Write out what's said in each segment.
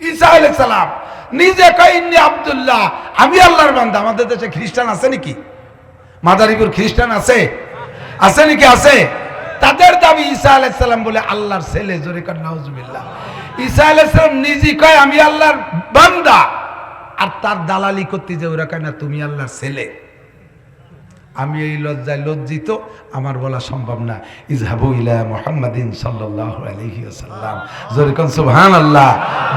ঈসা আলাইহিস সালাম, নিজে কইনি আব্দুল্লাহ। আমি আল্লাহর বান্দা, আমাদের দেশে খ্রিস্টান আছে নাকি? মাদারীপুর খ্রিস্টান আছে? আছে নাকি? আছে। তাদের দাবি ঈসা আলাইহিস সালাম বলে, আল্লাহর ছেলে, জোরে নাউজুবিল্লাহ। ঈসা আলাইহিস সালাম নিজে কয়, আমি আল্লাহর বান্দা। আর তার দালালি করতে যে ওরা কয়, না, তুমি আল্লাহর ছেলে। আমি এই লজ্জায় লজ্জিত, আমার বলা সম্ভব না। ইজহাবু ইলা মুহাম্মাদিন সাল্লাল্লাহু আলাইহি ওয়াসাল্লাম। সুহান আল্লাহ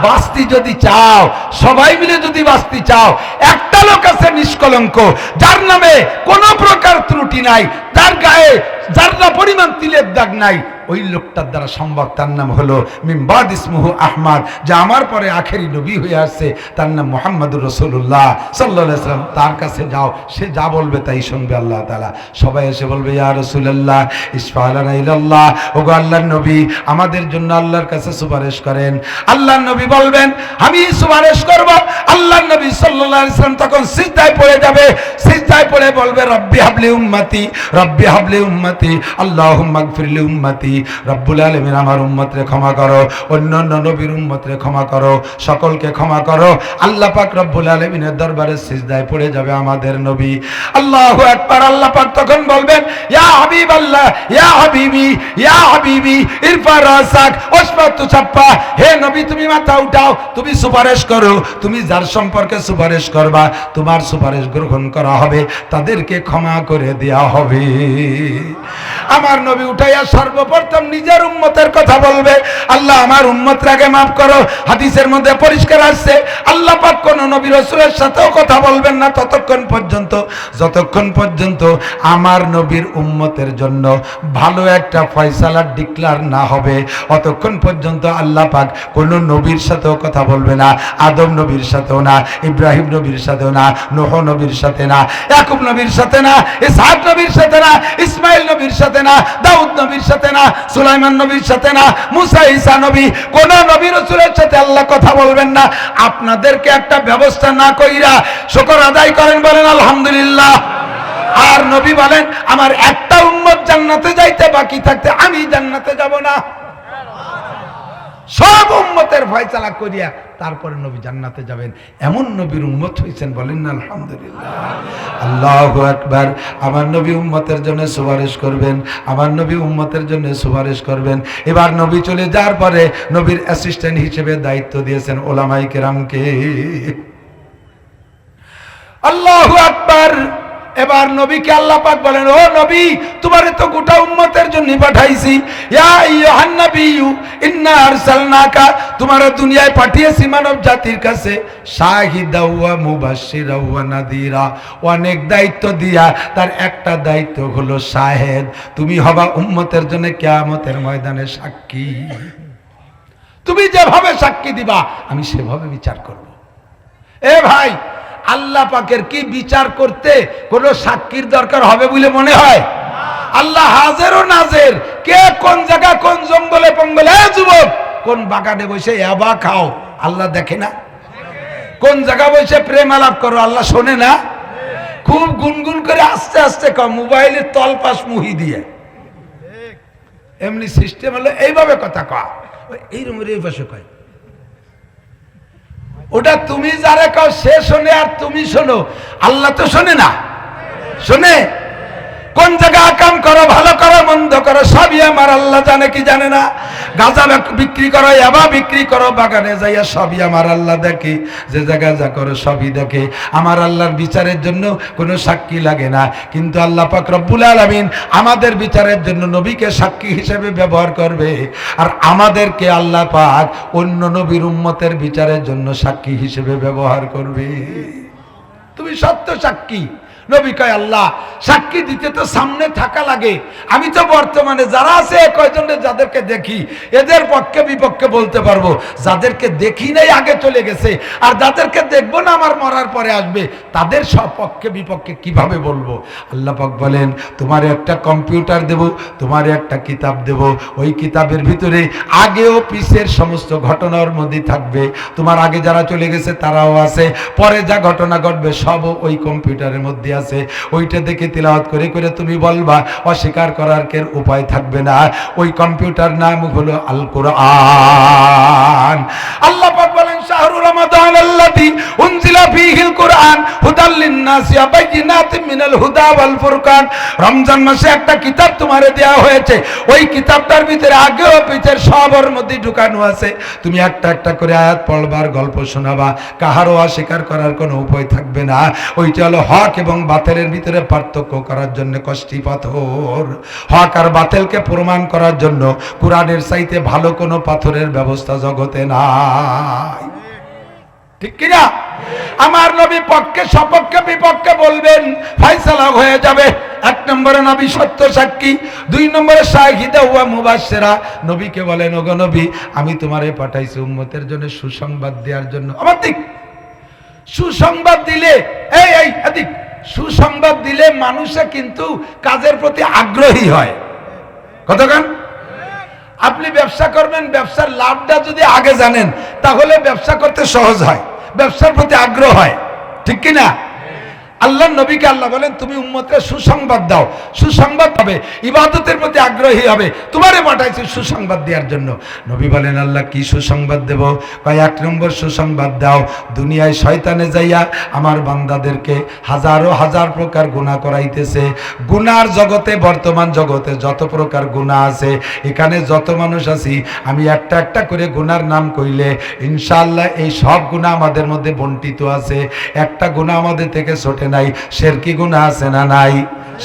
বাস্তি যদি চাও, সবাই মিলে যদি বাস্তি চাও, একটা লোক আছে নিষ্কলঙ্ক, যার নামে কোনো প্রকার ত্রুটি নাই, তার গায়ে যার না পরিমাণ তিলের দাগ নাই ওই লোকটার দ্বারা সম্ভব, তার নাম হলো মিমবাদ ইসমুহু আহমাদ, যা আমার পরে আখেরি নবী হয়ে আসছে, তার নাম মোহাম্মদুর রসুল্লাহ সাল্লাহ সাল্লাম। তার কাছে যাও, সে যা বলবে তাই শুনবে আল্লাহ তালা সবাই এসে বলবে, ইয়া রসুল্লাহ ইসফাল্লাহ ওগো আল্লাহর নবী, আমাদের জন্য আল্লাহর কাছে সুপারিশ করেন। আল্লাহ নবী বলবেন, আমি সুপারিশ করব। আল্লাহ নবী সাল্লাহ ইসলাম তখন সিজদায় পড়ে যাবে। সিজদায় পড়ে বলবে, রব্বি হাবলি উম্মতি, রব্বি হাবলি উম্মতি আল্লাহ মাগফিরলি উম্মতি। রব্বুল আলমিন আমার উম্মতরে ক্ষমা করো অন্য অন্য নবীর উম্মতরে ক্ষমা করো, সকলকে ক্ষমা করো। আল্লাহ পাক রব্বুল আলমিনের দরবারে সিজদায় পড়ে যাবে আমাদের নবী। আল্লাহ একবার আল্লাহ পাক তখন বলবেন, ইয়া হাবিব আল্লাহ ইয়া হাবিবি ইয়া হাবিবি রাসাক হে নবী, তুমি মাথা উঠাও, তুমি সুপারিশ করো, তুমি যার সম্পর্কে সুপারিশ করবা, তোমার সুপারিশ গ্রহণ করা হবে, তাদেরকে ক্ষমা করে দেয়া হবে। আমার নবী উঠাইয়া সর্বপ্রথম নিজের উম্মতের কথা বলবে। আল্লাহ আমার উম্মতরাকে মাফ করো। হাদিসের মধ্যে পরিষ্কার আসছে। আল্লাহ পাক কোন নবী রসুলের সাথেও কথা বলবেন না ততক্ষণ পর্যন্ত। যতক্ষণ পর্যন্ত আমার নবীর উম্মতের জন্য ভালো একটা ফয়সালা ডিক্লার না হবে, অতক্ষণ পর্যন্ত আল্লাহ পাক কোন নবীর সাথেও কথা বলবে না, আদম নবীর সাথেও না, ইব্রাহিম নবীর সাথেও না, নোহ নবীর সাথে না, ইয়াকুব নবীর সাথে না, ইসহাক নবীর সাথে না ইসমাইল নবীর সাথে না, দাউদ নবীর সাথে না, সুলাইমান নবীর সাথে না, মুসা, ঈসা নবী, কোন নবী রসুলের সাথে আল্লাহ কথা বলবেন না। আপনাদেরকে একটা ব্যবস্থা না কইরা শুকর আদায় করেন বলেন, আলহামদুলিল্লাহ। আর নবী বলেন, আমার একটা উন্মত জান্নাতে যাইতে বাকি থাকতে আমি জান্নাতে যাব না। সব উম্মতের ফয়সালা করিয়া তারপরে নবী জান্নাতে যাবেন। এমন নবীর উম্মত হয়েছেন বলেন না, আলহামদুলিল্লাহ। আল্লাহ একবার আমার নবী উম্মতের জন্য সুপারিশ করবেন, আমার নবী উম্মতের জন্য সুপারিশ করবেন। এবার নবী চলে যাওয়ার পরে নবীর অ্যাসিস্ট্যান্ট হিসেবে দায়িত্ব দিয়েছেন ওলামাই কেরামকে। আল্লাহ আকবার। এবার নবীকে আল্লাহ পাক বলেন, ও নবী, তোমার তো গোটা উম্মতের জন্য পাঠাইছি। ইন্না তোমার দুনিয়ায় পাঠিয়েছি মানব জাতির কাছে। শাহিদা ওয়া মুবাশশিরা ওয়া নাদিরা। অনেক দায়িত্ব দিয়া, তার একটা দায়িত্ব হলো শাহেদ। তুমি হবা উম্মতের জন্য কিয়ামতের ময়দানে সাক্ষী। তুমি যেভাবে সাক্ষী দিবা, আমি সেভাবে বিচার করব। এ ভাই আল্লাহ পাকের কি বিচার করতে কোনো সাক্ষীর দরকার হবে বলে মনে হয়? আল্লাহ হাজের ও নাজের, কে কোন জায়গা, কোন জঙ্গলে, পঙ্গলে? যুবক, কোন বাগানে বসে এবা খাও, আল্লাহ দেখে না? কোন জায়গা বসে প্রেম আলাপ করো, আল্লাহ শোনে না? খুব গুনগুন করে আস্তে আস্তে কম মোবাইলের তলপাশ মুহি দিয়ে। এমনি সিস্টেম হলো, এইভাবে কথা কয়। এই রুমের এই পাশে কয় ওটা তুমি যারা কাও সে শোনে আর তুমি শোনো। আল্লাহ তো শোনে না। শোনে? কোন জায়গা কাম করো, ভালো করো, মন্দ করো, সবই আমার, আল্লাহ জানে, কি জানে না? গাঁজা বিক- বিক্রি করো, এবা বিক্রি করো, বাগানে যাইয়া সবই আমার, আল্লাহ দেখে। যে জায়গায় যা করো, সবই দেখে। আমার আল্লাহর বিচারের জন্য কোনো সাক্ষী লাগে না। কিন্তু আল্লাহ পাক রব্বুল আলামিন আমাদের বিচারের জন্য নবীকে সাক্ষী হিসেবে ব্যবহার করবে। আর আমাদেরকে আল্লাহ পাক অন্য নবীর উম্মতের বিচারের জন্য সাক্ষী হিসেবে ব্যবহার করবে। তুমি সত্য সাক্ষী। নবী কয়, আল্লাহ, সাক্ষী দিতে তো সামনে থাকা লাগে। আমি তো বর্তমানে যারা আছে, কয়জনে যাদেরকে দেখি, এদের পক্ষে বিপক্ষে বলতে পারব, যাদেরকে দেখি নাই আগে চলে গেছে, আর যাদেরকে দেখব না আমার মরার পরে আসবে, তাদের সব পক্ষে বিপক্ষে কীভাবে বলব? আল্লাহ পাক বলেন, তোমার একটা কম্পিউটার দেব, তোমার একটা কিতাব দেব, ওই কিতাবের ভিতরে আগেও পিসের সমস্ত ঘটনার মধ্যে থাকবে। তোমার আগে যারা চলে গেছে, তারাও আছে, পরে যা ঘটনা ঘটবে, সবও ওই কম্পিউটারের মধ্যে আছে, ওইটা দেখে তিলাওয়াত করে করে তুমি বলবা, অস্বীকার করার কের উপায় থাকবে না। ওই কম্পিউটার নাম হলো আল কোরআন আল্লাহ পাক বলেন, শাহরুর রমাদান আল্লাযী উপায় থাকবে না। ওইটা হলো হক এবং ভিতরে পার্থক্য করার জন্য কষ্টি পাথর। হক আর বাতিলকে প্রমাণ করার জন্য কোরআনের চাইতে ভালো কোনো পাথরের ব্যবস্থা জগতে নাই। ঠিক কিনা? আমার নবী পক্ষে, সপক্ষে, বিপক্ষে বলবেন ফাইসালা হয়ে যাবে। এক নম্বরে নবী সত্য সাক্ষী, দুই নম্বরে শাহিদা হুয়া মুবাসেরা নবীকে বলেন, ওগো নবী, আমি তোমারে পাঠাইছি উম্মতের জন্য সুসংবাদ দেওয়ার জন্য। আমার দিক। সুসংবাদ দিলে, এই এই, এদিক। সুসংবাদ দিলে মানুষে কিন্তু কাজের প্রতি আগ্রহী হয়। কতক্ষণ আপনি ব্যবসা করবেন, ব্যবসার লাভটা যদি আগে জানেন, তাহলে ব্যবসা করতে সহজ হয়। ব্যবসার প্রতি আগ্রহ হয় ঠিক কি না আল্লাহ নবীকে আল্লাহ বলেন, তুমি উম্মতের সুসংবাদ দাও। সুসংবাদ পাবে, ইবাদতের প্রতি আগ্রহী হবে। তোমারে পাঠাইছি সুসংবাদ দেওয়ার জন্য। নবী বলেন, আল্লাহ, কি সুসংবাদ দেব? কয়, এক নম্বর সুসংবাদ দাও। দুনিয়ায় শয়তানে যাইয়া আমার বান্দাদেরকে হাজারো হাজার প্রকার গুণা করাইতেছে। গুনার জগতে, বর্তমান জগতে যত প্রকার গুণা আছে, এখানে যত মানুষ আছি, আমি একটা একটা করে গুনার নাম কইলে, ইনশাআল্লাহ এই সব গুণা আমাদের মধ্যে বন্টিত আছে। একটা গুণা আমাদের থেকে ছোটে নাই? শেরকি গুণা আছে না নাই?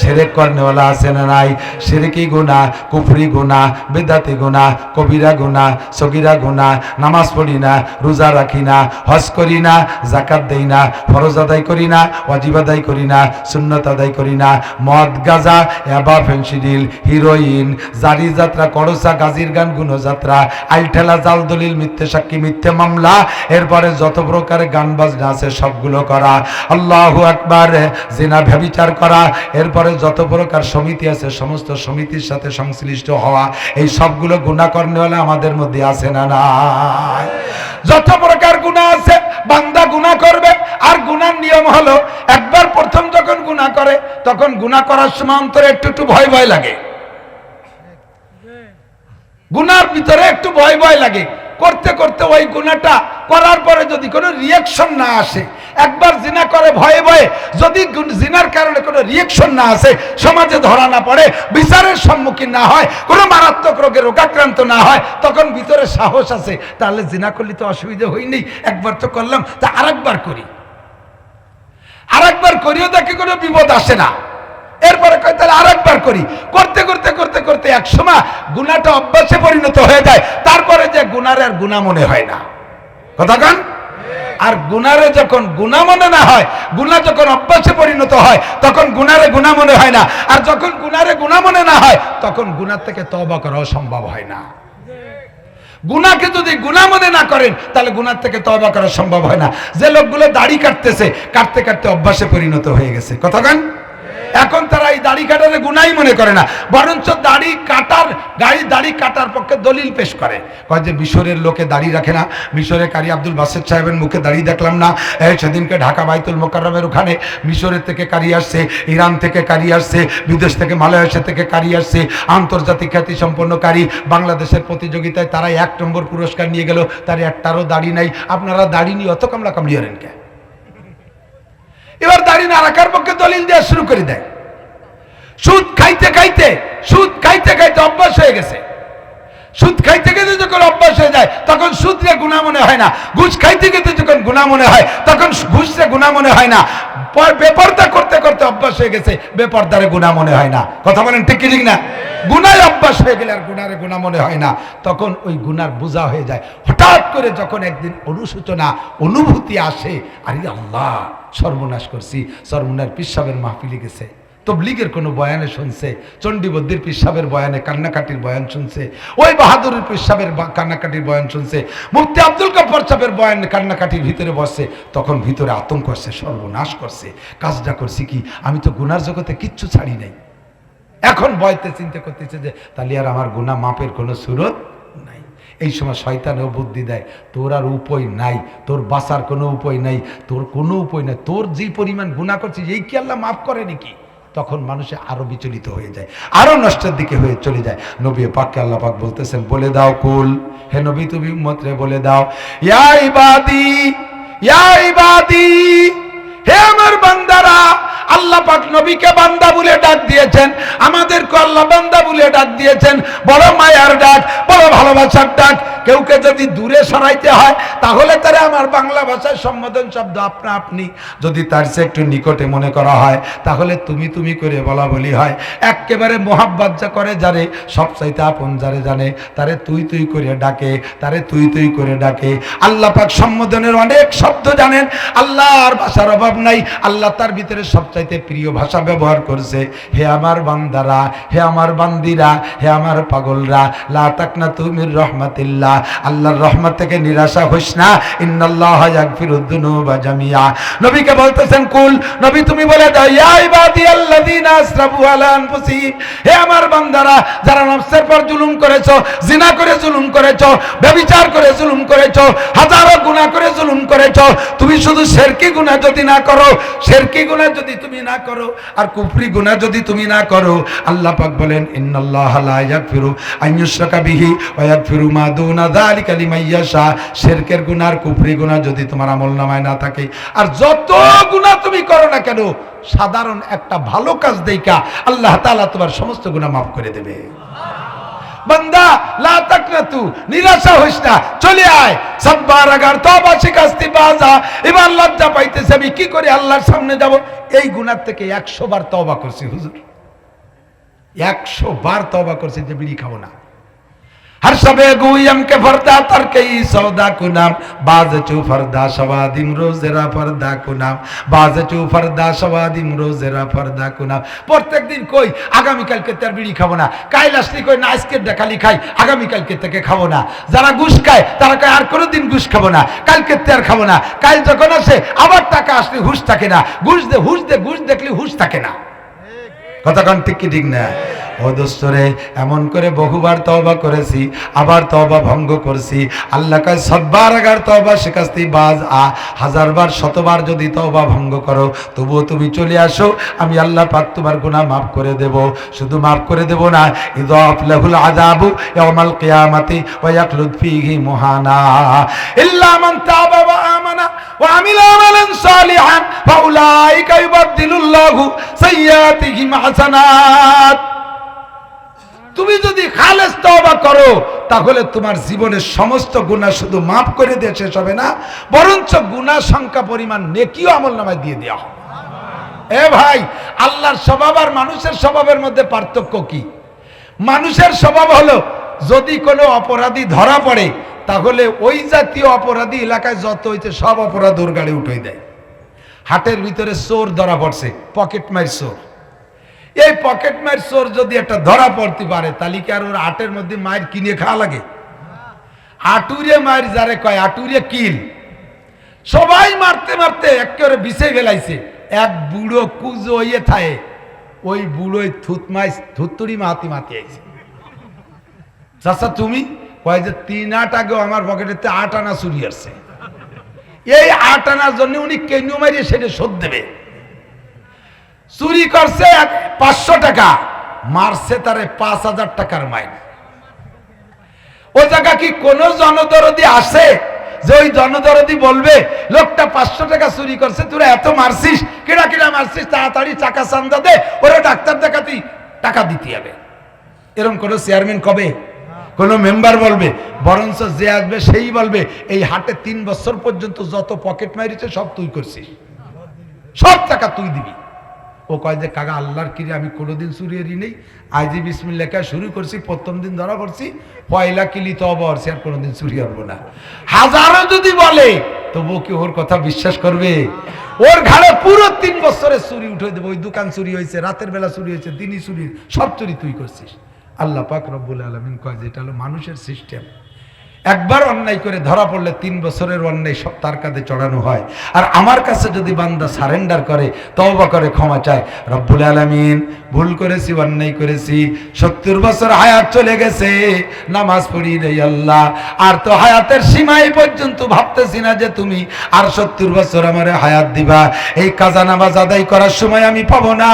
সেরেক কর্নেওয়ালা আছে না নাই? সেরেকি গুণা কুফরি গুণা বেদাতি গুণা কবিরা গুণা সগিরা গুণা নামাজ পড়ি না, রোজা রাখি না, হজ করি না জাকাত দেই না, ফরজ আদায় করি না, ওয়াজিব আদায় করি না, সুন্নত আদায় করি না, মদ, গাজা, এবা, ফেন্সিডিল, হিরোইন, জারি যাত্রা করসা গাজির গান, গুণযাত্রা আইঠেলা জাল দলিল, মিথ্যে সাক্ষী, মিথ্যে মামলা, এরপরে যত প্রকার গান বাজনা আছে সবগুলো করা। আল্লাহ একবার জেনা ভ্যাবিচার করা, এরপরে যত প্রকার সমিতি আছে, সমস্ত সমিতির সাথে সংশ্লিষ্ট হওয়া, এই সবগুলো গুণা কর্ণওয়ালা আমাদের মধ্যে আছে না নাই? যত প্রকার গুণা আছে, বান্দা গুণা করবে। আর গুনার নিয়ম হলো, একবার প্রথম যখন গুণা করে, তখন গুণা করার সময় অন্তরে একটু একটু ভয় ভয় লাগে। গুনার ভিতরে একটু ভয় ভয় লাগে। করতে করতে ওই গুণাটা করার পরে যদি কোনো রিয়াকশন না আসে, একবার জিনা করে ভয়ে ভয়ে যদি জিনার কারণে কোনো রিয়াকশন না আসে, সমাজে ধরা না পড়ে, বিচারের সম্মুখীন না হয়, কোনো মারাত্মক রোগে রোগাক্রান্ত না হয়, তখন ভিতরে সাহস আছে, তাহলে জিনা করলে তো অসুবিধা হয়নি, একবার তো করলাম, তা আরেকবার করি। আরেকবার করিও তাকে কোনো বিপদ আসে না। এরপরে কয়, তাহলে আরেকবার করি। করতে করতে করতে করতে এক সময় গুনাটা অভ্যাসে পরিণত হয়ে যায়। তারপরে যে গুনার আর গুণা মনে হয় না। কথা কান? আর গুনারে যখন গুণা মনে না হয় গুণা যখন অভ্যাসে পরিণত হয়, তখন গুনারে গুণা মনে হয় না। আর যখন গুনারে গুণা মনে না হয়, তখন গুনার থেকে তবা করাও সম্ভব হয় না। গুনাকে যদি গুণা মনে না করেন, তাহলে গুনার থেকে তবা করা সম্ভব হয় না। যে লোকগুলো দাড়ি কাটতেছে, কাটতে কাটতে অভ্যাসে পরিণত হয়ে গেছে। কথা কান? এখন তারা এই দাড়ি কাটারে গুনাই মনে করে না। বরঞ্চ দাড়ি কাটার গাড়ি দাড়ি কাটার পক্ষে দলিল পেশ করে। কয় যে মিশরের লোকে দাড়ি রাখে না। মিশরে কারি আব্দুল বাসেদ সাহেবের মুখে দাড়ি দেখলাম না। সেদিনকে ঢাকা বাইতুল মোকাররমের ওখানে মিশরের থেকে কারি আসছে, ইরান থেকে কারি আসছে, বিদেশ থেকে মালয়েশিয়া থেকে কারি আসছে, আন্তর্জাতিক খ্যাতি সম্পন্ন কারি। বাংলাদেশের প্রতিযোগিতায় তারা এক নম্বর পুরস্কার নিয়ে গেল। তার একটারও দাড়ি নাই। আপনারা দাড়ি নিয়ে অত কামলা কামলিয়ারেন কে এবার দাঁড়িয়ে না রাখার পক্ষে দলিল দেওয়া শুরু করে দেয়। সুদ খাইতে খাইতে, সুদ খাইতে খাইতে অভ্যাস হয়ে গেছে। সুদ খাইতে খেতে যখন অভ্যাস হয়ে যায়, তখন সুদরে গুণা মনে হয় না। ঘুষ খাইতে খেতে যখন গুণা মনে হয়, তখন ঘুষরে গুণা মনে হয় না। বেপর্দা করতে করতে অভ্যাস হয়ে গেছে। বেপর্দারে গুণা মনে হয় না। কথা বলেন ঠিক কি ঠিক না? গুনায় অভ্যাস হয়ে গেলে আর গুনারে গুণা মনে হয় না। তখন ওই গুনার বোঝা হয়ে যায়। হঠাৎ করে যখন একদিন অনুসূচনা অনুভূতি আসে, আরে আল্লাহ, সর্বনাশ করছি। সর্বনার পিসাবের মাহফিলে গেছে। তবলিগের কোনো বয়ানে শুনছে চণ্ডীবদ্দির পিসাবের বয়ানে কান্নাকাটির বয়ান শুনছে, ওই বাহাদুরের পিসাবের কান্নাকাটির বয়ান শুনছে, মুফতি আব্দুল কাপড় সাহেবের বয়ান কান্নাকাটির ভিতরে বসে তখন ভিতরে আতঙ্ক করছে, সর্বনাশ করছে, কাজটা করছি কি? আমি তো গুনার জগতে কিচ্ছু ছাড়ি নাই। এখন বয়তে চিন্তা করতেছে যে, তাহলে আর আমার গুণা মাপের কোনো সুরত নাই। এই সময় শয়তানেও বুদ্ধি দেয়, তোর আর উপায় নাই, তোর বাঁচার কোনো উপায় নাই, তোর কোনো উপায় নাই, তোর যে পরিমাণ গুণা করছিস, এই কি আল্লাহ মাফ করে নাকি? তখন মানুষে আরও বিচলিত হয়ে যায়, আরও নষ্টের দিকে হয়ে চলে যায়। নবী পাককে আল্লাহ পাক বলতেছেন, বলে দাও কুল। হে নবী, তুমি মত্রে বলে দাও, ইয়া ইবাদি ইয়া ইবাদি, হে আমার বান্দারা, আল্লাহ পাক নবীকে বান্দা বলে ডাক দিয়েছেন, আমাদেরকে আল্লাহ বান্দা বলে ডাক দিয়েছেন। বড় মায়ার ডাক, বড় ভালোবাসার ডাক কেউকে যদি দূরে সরাইতে হয়, তাহলে তারা আমার বাংলা ভাষায় সম্বোধন শব্দ আপনা আপনি। যদি তার সে একটু নিকটে মনে করা হয়, তাহলে তুমি তুমি করে বলা বলি হয়। একেবারে মোহাব্বাত যা করে যারে, সব চাইতে আপন যারে জানে, তারে তুই তুই করে ডাকে, তারে তুই তুই করে ডাকে। আল্লাহ পাক সম্বোধনের অনেক শব্দ জানেন, আল্লাহর ভাষার অভাব নাই, আল্লাহ তার ভিতরে সবচাইতে প্রিয় ভাষা ব্যবহার করছে। হে আমার বান্দারা, হে আমার বান্দিরা, হে আমার পাগলরা, লা তাকনা তুমির রহমাতিল্লাহ। আল্লাহর রহমত থেকে নিরাশা হইস না। ইন্নাল্লাহ ইয়াগফিরুদ দুনুবা জামিয়া। নবীকে বলতেছেন, কুল, নবী তুমি বলে দাও, ইয়া ইবাদিয়াল্লাযিনা আসরাফু আলা আনফুসিহিম হে আমার বান্দারা, যারা নফসের পর জুলুম করেছ, জিনা করে জুলুম করেছ ব্যভিচার করে জুলুম করেছ, হাজারো গুনাহ করে জুলুম করেছ, তুমি শুধু শেরকি গুনাহ যদি না করো, শেরকি গুনাহ যদি তুমি না করো, আর কুফরি গুনাহ যদি তুমি না করো, আল্লাহ পাক বলেন, ইন্নাল্লাহ লা ইয়াগফিরু আন ইউশরাকা বিহি ওয়া ইয়াগফিরু মা দুনা যালিকা লিমান ইয়াশা, শিরকের গুনাহ আর কুফরি গুনাহ যদি তোমার না থাকে। আর যত তুমি করো না কেন, সাধারণ একটা ভালো কাজ আল্লাহ তোমার সমস্ত করে দেবে। কি করে সামনে এই থেকে 100 বার তওবা করছি 100 বার তওবা করছি যে বিড়ি খাব না। हर सबे गुयम के फरदा तर कई सौदा कुनाम बाज चू फरदा सवादिम रोजेरा फरदा कुनाम बाज चू फरदा सवादिम रोजेरा फरदा कुनाम প্রত্যেক দিন কই আগামী কালকে তার বিড়ি খাবো না কাল আসলি কই না আজকের খালি খাই আগামী কালকে থেকে খাবো না যারা ঘুষ খায় তারা কয় আর কোনোদিন ঘুষ খাবো না কালকে আর খাবো না কাল যখন আসে আবার টাকা আসলে হুশ থাকে না ঘুষ দে হুশ দে ঘুষ দেখলে হুশ থাকে না কতক্ষণ ঠিক কি ঠিক না ও এমন করে বহুবার তওবা করেছি, আবার তওবা ভঙ্গ করছি। আল্লাহ কয়, সববার আগার তওবা শিকাস্তি বাজ আ। হাজারবার, শতবার যদি তওবা ভঙ্গ করো, তবুও তুমি চলে আসো, আমি আল্লাহ পাক তোমার গুনাহ মাফ করে দেব। শুধু মাফ করে দেব না ইদাফ লাহুল আযাবু ইয়াউমাল কিয়ামাতি ওয়া ইয়াখলুদ ফীহি মুহানা। ইল্লা মান তাবা ওয়া আমানা ওয়া আমিলা আমালান সালিহান, ফাউলাইকা ইউবাদদিলুল্লাহু সাইয়্যাতিহিম হাসানাত। তুমি যদি খালেস তওবা করো, তাহলে তোমার জীবনের সমস্ত গুনাহ শুধু মাফ করে দিয়ে শেষ হবে না, বরঞ্চ গুনাহ সংখ্যা পরিমাণ নেকিও আমল নামায় দিয়ে দেওয়া হবে। এ ভাই, আল্লাহর স্বভাব আর মানুষের স্বভাবের মধ্যে পার্থক্য কি? মানুষের স্বভাব হলো, যদি কোনো অপরাধী ধরা পড়ে, তাহলে ওই জাতীয় অপরাধী এলাকায় যত হয়েছে সব অপরাধ ওর গাড়ি উঠে দেয়। হাটের ভিতরে চোর ধরা পড়ছে, পকেট মার চোর। এই পকেট মার চোর যদি একটা ধরা পড়তে পারে, তাহলে কি আর ওর আটের মধ্যে মায়ের কিনে খাওয়া লাগে? আটুরে মায়ের যারে কয় আটুরে কিল। সবাই মারতে মারতে একেবারে বিষে ফেলাইছে। এক বুড়ো কুজো ইয়ে থায়ে, ওই বুড়োই থুতমাই থুতুরি মাতি মাতি আইছে। চাচা, তুমি? কয় যে, তিন আট আগেও আমার পকেটেতে আট আনা চুরি আসছে এই আট আনার জন্য উনি কেন মারিয়ে সেটা শোধ দেবে। চুরি করছে পাঁচশো টাকা, মারছে তারে পাঁচ হাজার টাকার মাইন ও জায়গা কি কোন জনদরদি আসে যে ওই জনদরদি বলবে, লোকটা পাঁচশো টাকা চুরি করছে, তোরা এত মারছিস কিরা কিরা মারছিস, তাড়াতাড়ি চাকা চান্দা দে, ওরা ডাক্তার দেখাতেই টাকা দিতে হবে। এরকম কোন চেয়ারম্যান কবে? কোন মেম্বার বলবে, বরঞ্চ যে আসবে সেই বলবে, এই হাটে তিন বছর পর্যন্ত যত পকেট মারিছে সব তুই করছিস, সব টাকা তুই দিবি। ও কয় যে, কাকা, আল্লাহর কিরে আমি কোনোদিন চুরিয়েরই নেই? আইজি বিসমিল লেখা শুরু করছি, প্রথম দিন ধরা পড়ছি, পয়লা কিলি তো অবরছি আর কোনোদিন চুরি হব না। হাজারো যদি বলে, তবুও কি ওর কথা বিশ্বাস করবে? ওর ঘাড়ে পুরো তিন বছরের চুরি উঠে দেবো, ওই দোকান চুরি হয়েছে, রাতের বেলা চুরি হয়েছে, দিনই চুরি, সব চুরি তুই করছিস। আল্লাহ পাক রব্বুল আলমিন কয় যে, এটা হলো মানুষের সিস্টেম একবার অন্যায় করে ধরা পড়লে তিন বছরের অন্যায় সব তার কাঁধে চড়ানো হয়। আর আমার কাছে যদি বান্দা সারেন্ডার করে, তওবা করে, ক্ষমা চায়, রব্বুল আলামিন, ভুল করেছি, অন্যায় করেছি, সত্তর বছর হায়াত চলে গেছে, নামাজ পড়ি নেই আল্লাহ। আর তো হায়াতের সীমাই পর্যন্ত ভাবতেছি না যে তুমি আর সত্তর বছর আমার হায়াত দিবা। এই কাজা নামাজ আদায় করার সময় আমি পাবো না।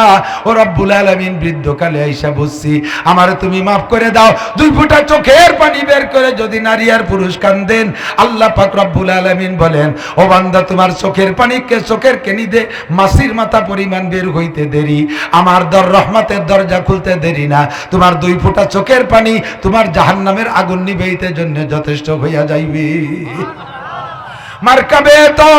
ও রব্বুল আলামিন, বৃদ্ধকালে আইসা বসছি। আমারে তুমি মাফ করে দাও। দুই ফুটা চোখের পানি বের করে যদি নারী আর পুরুষ কান্দেন আল্লাহ পাক রব্বুল আলামিন বলেন, ও বান্দা, তোমার চোখের পানিকে চোখের কেনি দে? মাসির মাথা পরিমাণ বের হইতে দেরি। আমার দর রহমতের দরজা খুলতে দেরি না। তোমার দুই ফোঁটা চোখের পানি তোমার জাহান্নামের আগুন নিবেইতে জন্য যথেষ্ট হইয়া যাইবে। मरकबे तो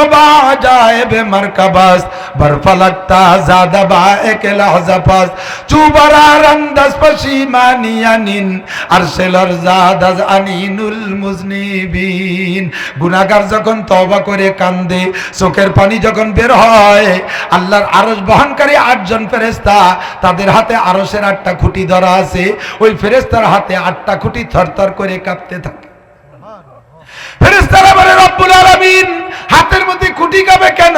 जाए मरकबस बर्फ लगता ज्यादा बा एक लहजा पास चुबरा रंदस पशीमानियानिन আরশেলর জাদাজ আনিনুল মুজনিবিন গুনাহগার যখন তওবা করে কান্দে চোখের পানি যখন বের হয় আল্লাহর আরশ বহনকারী আটজন ফেরেশতা তাদের হাতে আরশের আটটা খুঁটি ধরা আছে ওই ফেরেশতার হাতে আটটা খুঁটি থরথর করে কাঁপতে থাকে ফেরেশতারা বলে, রব্বুল আলামিন, হাতের মধ্যে খুঁটি কাবে কেন?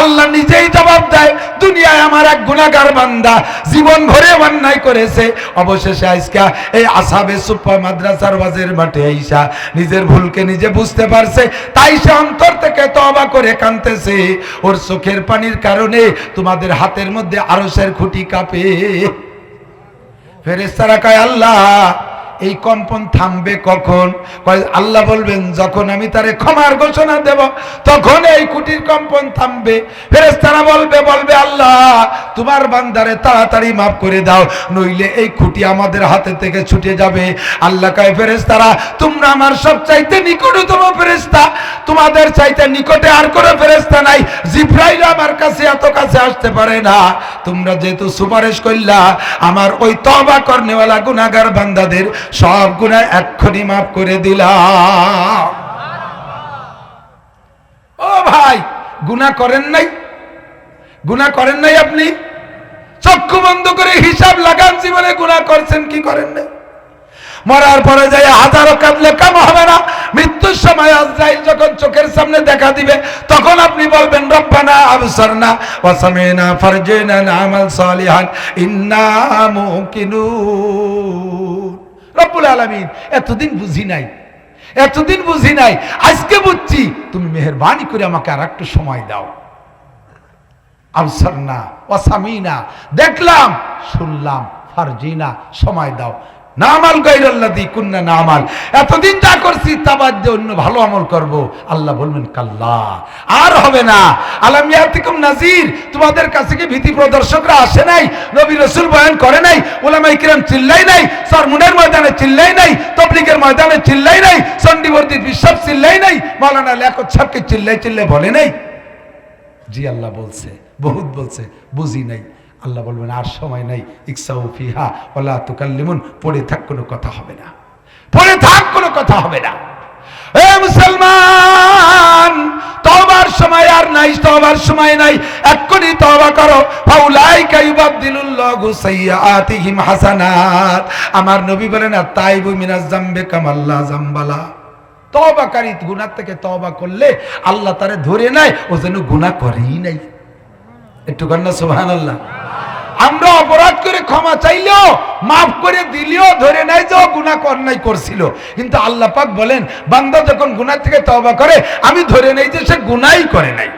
আল্লাহ নিজেই জবাব দেয়, দুনিয়ায় আমার এক গুনাহগার বান্দা জীবন ভরে অন্যায় করেছে। অবশেষে আজকা এই আসাবে সুপ্পা মাদ্রাসার ওয়াজের মাঠে আইসা নিজের ভুলকে নিজে বুঝতে পারছে। তাই সে অন্তর থেকে তওবা করে কাঁদতেছে। ওর চোখের পানির কারণে তোমাদের হাতের মধ্যে আরশের খুঁটি কাঁপে। ফেরেশতারা কয়, আল্লাহ এই কম্পন থামবে কখন? আল্লাহ বলবেন, যখন আমি তারে ক্ষমার ঘোষণা দেব, তখন এই কুটির কম্পন থামবে। ফেরেশতারা বলবে বলবে, আল্লাহ, তোমার বান্দারে তাড়াতাড়ি মাফ করে দাও, নইলে এই খুঁটি আমাদের হাতে থেকে ছুটে যাবে। আল্লাহ কয়, ফেরেশতারা, তোমরা আমার সব চাইতে নিকটতম ফেরেশতা। তোমাদের চাইতে নিকটে আর কোনো ফেরেশতা নাই। জিব্রাইল আমার কাছে এত কাছে আসতে পারে না। তোমরা যেহেতু সুপারিশ করলা, আমার ওই তবা করনেওয়ালা গুনাগার বান্দাদের সব গুণা এক্ষুনি মাফ করে দিলাম। ও ভাই, গুনাহ করেন নাই? গুনাহ করেন নাই আপনি? চক্ষু বন্ধ করে হিসাব লাগান জীবনে গুনাহ করছেন, কি করেন নাই? মরার পরে যাই হাজারো কাঁদলে কাম হবে না? মৃত্যুর সময় আজরাইল যখন চোখের সামনে দেখা দিবে, তখন আপনি বলবেন, রব্বানা আবসারনা ওয়াসামিনা ফারজিনা নামাল সালিহান, ইন্না মুকিনুন। রব্বুল আলমিন, এতদিন বুঝি নাই, এতদিন বুঝি নাই, আজকে বুঝছি, তুমি মেহরবানি করে আমাকে আর একটু সময় দাও। আবসারনা, ওয়াসামিনা, দেখলাম, শুনলাম, ফারজিনা, সময় দাও। নামাল গাইরাল্লাদি কুন্না নামাল। এতদিন যা করছি, তা বাদ দিয়ে অন্য ভালো আমল করব। আল্লাহ বলবেন, কাল্লা। আর হবে না। আলাম ইয়াতিকুম নাজির তোমাদের কাছে কি ভীতি প্রদর্শকরা আসে নাই? নবী রসুল বয়ান করে নাই? ওলামাই কিরাম চিল্লাই নাই? সরমুনের ময়দানে চিল্লাই নাই? তবলিগের ময়দানে চিল্লাই নাই? চণ্ডীবর্তী বিশ্বাস চিল্লাই নাই? মাওলানা লেখক সাহেবকে চিল্লাই চিল্লাই বলে নাই? জি, আল্লাহ বলছে, বহুত বলছে, বুঝি নাই। আল্লাহ বলবেন, আর সময় নাই। ইকসাউ ফিহা ওলা তুকাল্লিমুন। পড়ে থাক, কোনো কথা হবে না। পড়ে থাক, কোনো কথা হবে না। এ মুসলমান, তওবার সময় আর নাই, তওবার সময় নাই। এক্ষুনি তওবা করো। ফাউলাইকা ইউবাদদিলুল্লাহু সাইয়্যাতিহিম হাসানাত। আমার নবী বলেন তাইবু মিনাজ জামবে কামাল্লা জামবালা। তবাকারী গুনার থেকে তবা করলে আল্লাহ তারে ধরে নেয়, ও যেন গুনাহ করেই নাই। একটু কন্যা আল্লাহ আমরা অপরাধ করে ক্ষমা চাইলেও, মাফ করে দিলেও, ধরে নেয় যে গুনাহ অন্যায় করছিল। কিন্তু আল্লাহ পাক বলেন, বান্দা যখন গুনাহ থেকে তবা করে, আমি ধরে নেই যে সে গুনাই করে নাই।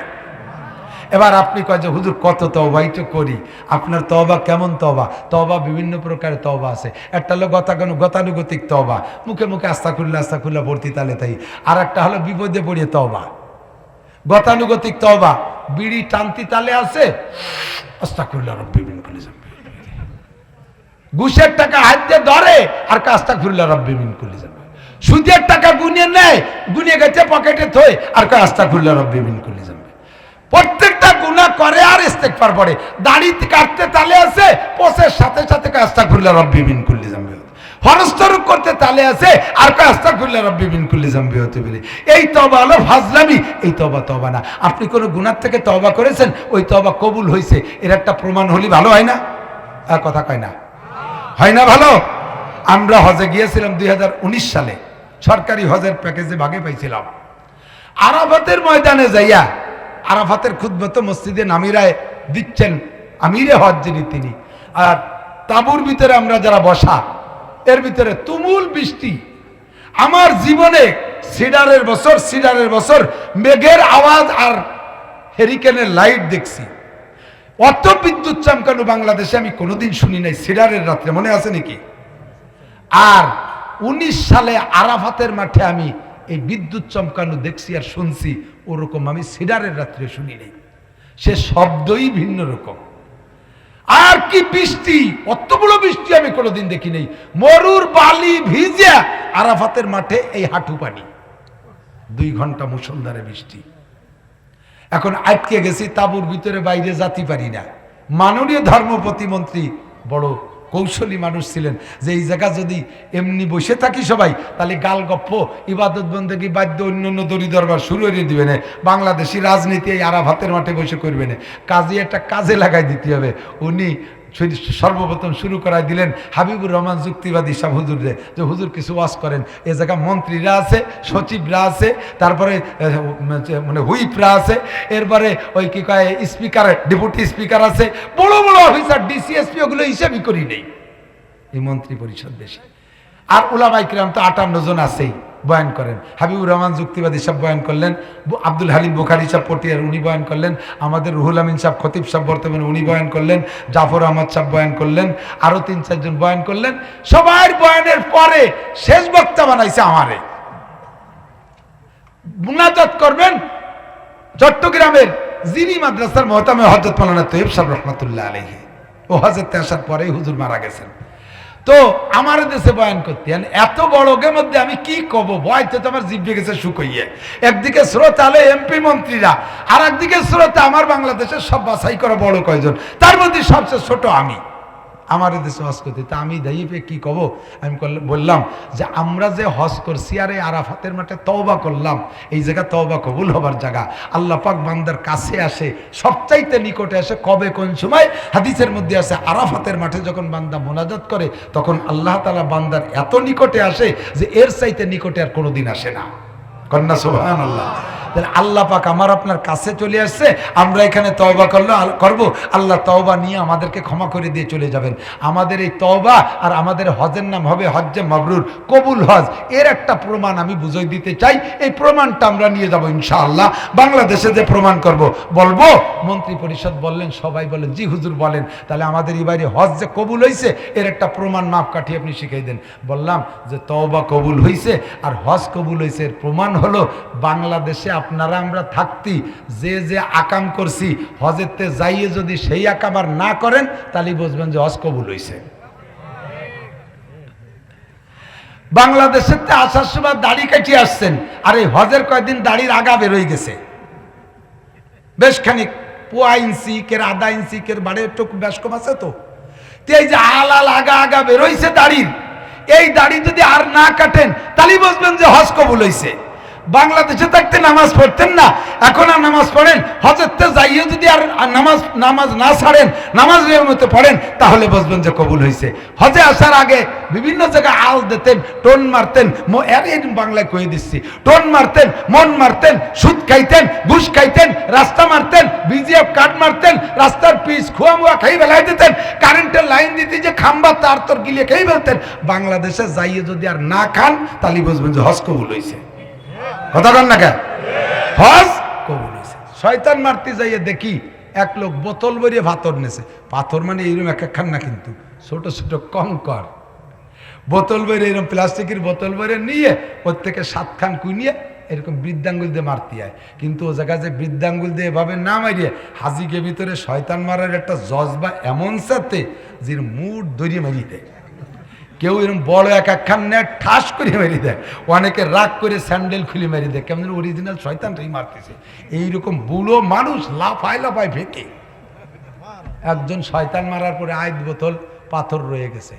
এবার আপনি কয় যে, হুজুর, কত তবাই তো করি। আপনার তবা কেমন তবা তবা বিভিন্ন প্রকারের তবা আছে। একটা হলো গতাগন গতানুগতিক তবা মুখে মুখে আস্থা খুললে আস্থা খুললে ভর্তি তালে তাই। আর একটা হলো বিপদে পড়িয়ে তবা গতানুগতিক তবা বিড়ি টানতি তালে আছে। ঘুষের টাকা হাত দিয়ে ধরে, আর কাজটা খুললে রব্বি মিন কুল্লি জামবি। সুদের টাকা গুনিয়ে নেয় গুনিয়ে গেছে পকেটে থই, আর কাজটা খুললে রব্বি মিন কুল্লি জামবি। প্রত্যেকটা গুনাহ করে আর ইস্তেগফার পড়ে দাড়ি কাটতে তালে আছে, পোষের সাথে সাথে কাজটা খুললে রব্বি মিন কুল্লি জামবি হরস্তরূপ করতে তালে আছে। আর কাজটা খুললে রব্বি বিন কুল্লি জাম্বি হতে বলে এই তবা হলো ফাজলামি, এই তবা তবা না। আপনি কোনো গুনার থেকে তবা করেছেন, ওই তবা কবুল হয়েছে এর একটা প্রমাণ হলি ভালো হয় না? আর কথা কয় না। হয় না ভালো? আমরা হজে গিয়েছিলাম দুই হাজার উনিশ সালে। সরকারি হজের প্যাকেজে ভাগে পাইছিলাম। আরাফাতের ময়দানে যাইয়া আরাফাতের খুদমত মসজিদে নামিরায় দিচ্ছেন আমিরে হজ যিনি তিনি। আর তাঁবুর ভিতরে আমরা যারা বসা এর ভিতরে তুমুল বৃষ্টি। আমার জীবনে সিডারের বছর সিডারের বছর মেঘের আওয়াজ আর হেরিকেনের লাইট দেখছি। অত বিদ্যুৎ চমকানো বাংলাদেশে আমি কোনোদিন শুনি নাই, সিডারের রাত্রে, মনে আছে নাকি? আর উনিশ সালে আরাফাতের মাঠে আমি এই বিদ্যুৎ চমকানো দেখছি আর শুনছি, ওরকম আমি সিডারের রাত্রে শুনি নাই। সে শব্দই ভিন্ন রকম। আর কি বৃষ্টি? অত বড় বৃষ্টি আমি কোনোদিন দেখি নেই মরুর বালি ভিজিয়া আরাফাতের মাঠে এই হাঁটু পানি। দুই ঘণ্টা মুসলধারে বৃষ্টি। এখন আটকে গেছি তাবুর ভিতরে, বাইরে যাতে পারি না। মাননীয় ধর্ম প্রতিমন্ত্রী বড় কৌশলী মানুষ ছিলেন। যে এই জায়গা যদি এমনি বসে থাকি সবাই, তাহলে গাল গপ্প, ইবাদত বন্দী বাদ্য অন্য অন্য দড়ি দরবার শুরু করে দিবে না। বাংলাদেশি রাজনীতি এই আরাফাতের মাঠে বসে করবে না। কাজে একটা কাজে লাগাই দিতে হবে। উনি সর্বপ্রথম শুরু করাই দিলেন হাবিবুর রহমান যুক্তিবাদী সাহ হুজুরে যে হুজুর কিছু ওয়াজ করেন, এ জায়গা মন্ত্রীরা আছে, সচিবরা আছে, তারপরে মানে হুইপরা আছে, এরপরে ওই কি কয়, স্পিকার, ডেপুটি স্পিকার আছে, বড় বড় অফিসার ডিসিএসপি ওগুলো হিসেবই করি নেই। এই মন্ত্রী পরিষদ দেশে। আর ওলামাই কিরাম তো আটান্ন জন আছেই। বয়ান করেন। হাবিবুর রহমান যুক্তিবাদী সাহেব বয়ান করলেন। আব্দুল হালিম বুখারি সাহেব পটিয়ার উনি বয়ান করলেন। আমাদের রুহুল আমিন সাহেব খতিব সাহেব বর্তমানে উনি বয়ান করলেন। জাফর আহমদ সাহেব বয়ান করলেন। আরও তিন চারজন বয়ান করলেন। সবার বয়ানের পরে শেষ বক্তা বানাইছে আমারে। মুনাজাত করবেন চট্টগ্রামের যিনি মাদ্রাসার মহতামে হজরত মালানা তৈব সাহেব রহমতুল্লাহ আলহী ও হজরত আসার পরেই হুজুর মারা গেছেন। তো আমার দেশে বয়ান করতে। এত বড় মধ্যে আমি কি কব ভয়তে তো আমার জিভে গেছে শুকইয়ে। একদিকে স্রোত আলে এমপি মন্ত্রীরা আর একদিকে স্রোতে আমার বাংলাদেশের সব বাছাই করা বড় কয়জন। তার মধ্যে সবচেয়ে ছোট আমি। আমার দেশে হজ করতে। তা আমি দায়ীপে কি কব? আমি বললাম যে আমরা যে হজ করছি, আর এই আরাফাতের মাঠে তওবা করলাম। এই জায়গা তওবা কবুল হবার জায়গা। আল্লাহ পাক বান্দার কাছে আসে, সবচাইতে নিকটে আসে, কবে, কোন সময়? হাদিসের মধ্যে আসে আরাফাতের মাঠে যখন বান্দা মোনাজাত করে, তখন আল্লাহ তালা বান্দার এত নিকটে আসে যে এর চাইতে নিকটে আর কোনোদিন আসে না। কন্যা সোহান আল্লাহ আল্লাহ পাক আমার আপনার কাছে চলে আসছে, আমরা এখানে তওবা করল করব। আল্লাহ তওবা নিয়ে আমাদেরকে ক্ষমা করে দিয়ে চলে যাবেন। আমাদের এই তওবা আর আমাদের হজের নাম হবে হজ্জে মাবরুর, কবুল হজ। এর একটা প্রমাণ আমি বুঝিয়ে দিতে চাই। এই প্রমাণটা আমরা নিয়ে যাব ইনশাআল্লাহ। বাংলাদেশে যে প্রমাণ করব, বলব, মন্ত্রী পরিষদ বললেন, সবাই বলেন, জি হুজুর বলেন, তাহলে আমাদের এই বাইরে হজ যে কবুল হয়েছে এর একটা প্রমাণ মাপ কাঠি আপনি শিখিয়ে দেন। বললাম যে তওবা কবুল হয়েছে আর হজ কবুল হয়েছে এর প্রমাণ হলো, বাংলাদেশে আপনারা আমরা থাকতি, যে যে আকাম করছি, হজেরতে যাইয়ে যদি সেই আকাম আর না করেন, তাহলে বুঝবেন যে হজ কবুল হয়েছে বাংলাদেশের আসার সময় দাড়ি কাটিয়ে আসছেন, আর এই হজের কয়েকদিন দাড়ির আগা বেরোয় গেছে। বেশ খানিক, পোয়া ইঞ্চি কের আধা ইঞ্চি কের বাড়ে একটু বেশ কম আছে তো। এই যে আলাল আগা আগা বেরোইছে দাড়ির, এই দাড়ি যদি আর না কাটেন, তাহলে বুঝবেন যে হজ কবুল হইছে। বাংলাদেশে থাকতে নামাজ পড়তেন না। এখন আর নামাজ পড়েন। হজরতে যাইয়ে যদি আর নামাজ নামাজ না ছাড়েন, নামাজ নিয়মিত পড়েন, তাহলে বুঝবেন যে কবুল হয়েছে। হজে আসার আগে বিভিন্ন জায়গায় আল দিতেন, টোন মারতেন বাংলায় কয়ে দিচ্ছি। টোন মারতেন, মন মারতেন, সুদ খাইতেন, ঘুষ খাইতেন, রাস্তা মারতেন, বিজিএফ কাট মারতেন, রাস্তার পিস খোয়া মুয়া খাই বেলাই দিতেন, কারেন্টের লাইন দিতে যে খাম্বা, তার তোর গিলিয়ে খেয়ে ফেলতেন। বাংলাদেশে যাইয়ে যদি আর না খান, তাহলে বুঝবেন যে হজ কবুল হয়েছে। কথা কন না কেন? হজ? কবুল হয়েছে। শয়তান মারতে যাইয়ে দেখি এক লোক বোতল ভরিয়ে পাথর নেছে। পাথর মানে এইরকম এক একখান না কিন্তু ছোট ছোট কঙ্কর। বোতল বেরে এরকম প্লাস্টিকের বোতল বেরে নিয়ে ওর থেকে সাতখান কুইনিয়ে এরকম বৃদ্ধাঙ্গুল দিয়ে মারতে হয় কিন্তু ও জায়গায় যে বৃদ্ধাঙ্গুল দিয়ে এভাবে না মারিয়ে হাজিকে ভিতরে শয়তান মারার একটা জজবা এমন সাথে যে মুড দরিয়ে মারিয়ে দেয়। কেউ এরকম বড় এক একখান নেট ঠাস করে মেরে দেয়। অনেকে রাগ করে স্যান্ডেল খুলে মেরে দেয়। কেমন অরিজিনাল শয়তানটাই মারতেছে। এইরকম বুড়ো মানুষ লাফায় লাফায় ফেঁকে একজন শয়তান মারার পরে আইদ বোতল পাথর রয়ে গেছে।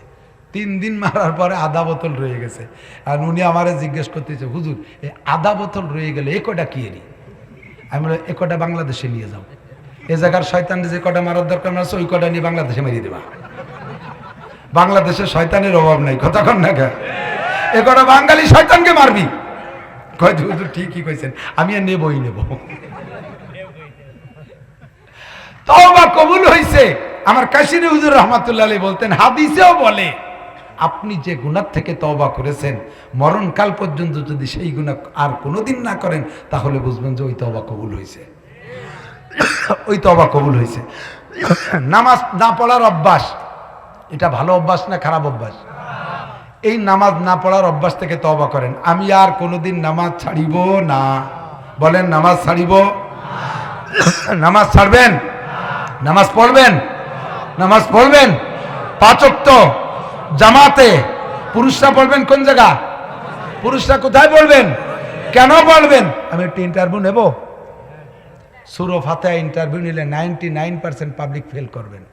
তিন দিন মারার পরে আধা বোতল রয়ে গেছে। আর উনি আমারে জিজ্ঞেস করতেছে, হুজুর, এই আধা বোতল রয়ে গেলে এ কটা কি এরি আমি বলি, এ কটা বাংলাদেশে নিয়ে যাও। এ জায়গার শয়তান যে কটা মারার দরকার আছে, ওই কটা নিয়ে বাংলাদেশে মেরিয়ে দেবা। বাংলাদেশে শয়তানের অভাব নাই কতক্ষণ না কেন? এ কটা বাঙালি শয়তানকে মারবি? ঠিকই কইছেন, আমি আর নেবই নেব। তওবা কবুল হইছে। আমার কাশিনী হুজুর রহমাতুল্লাহ বলতেন, হাদিসেও বলে, আপনি যে গুণার থেকে তওবা করেছেন, মরণকাল পর্যন্ত যদি সেই গুণা আর কোনোদিন না করেন, তাহলে বুঝবেন যে ওই তওবা কবুল হয়েছে ওই তওবা কবুল হয়েছে নামাজ না পড়ার অভ্যাস এটা ভালো অভ্যাস না খারাপ অভ্যাস? এই নামাজ না পড়ার অভ্যাস থেকে তবা করেন। আমি আর কোনোদিন নামাজ ছাড়িব না। বলেন, নামাজ ছাড়িব? নামাজ ছাড়বেন? নামাজ পড়বেন? নামাজ পড়বেন? পাঁচক্ত জামাতে পুরুষরা পড়বেন কোন জায়গা? পুরুষরা কোথায় পড়বেন? কেন পড়বেন? আমি একটু ইন্টারভিউ নেব। সুরো ফাতে ইন্টারভিউ নিলে ninety nine percent public fail করবেন।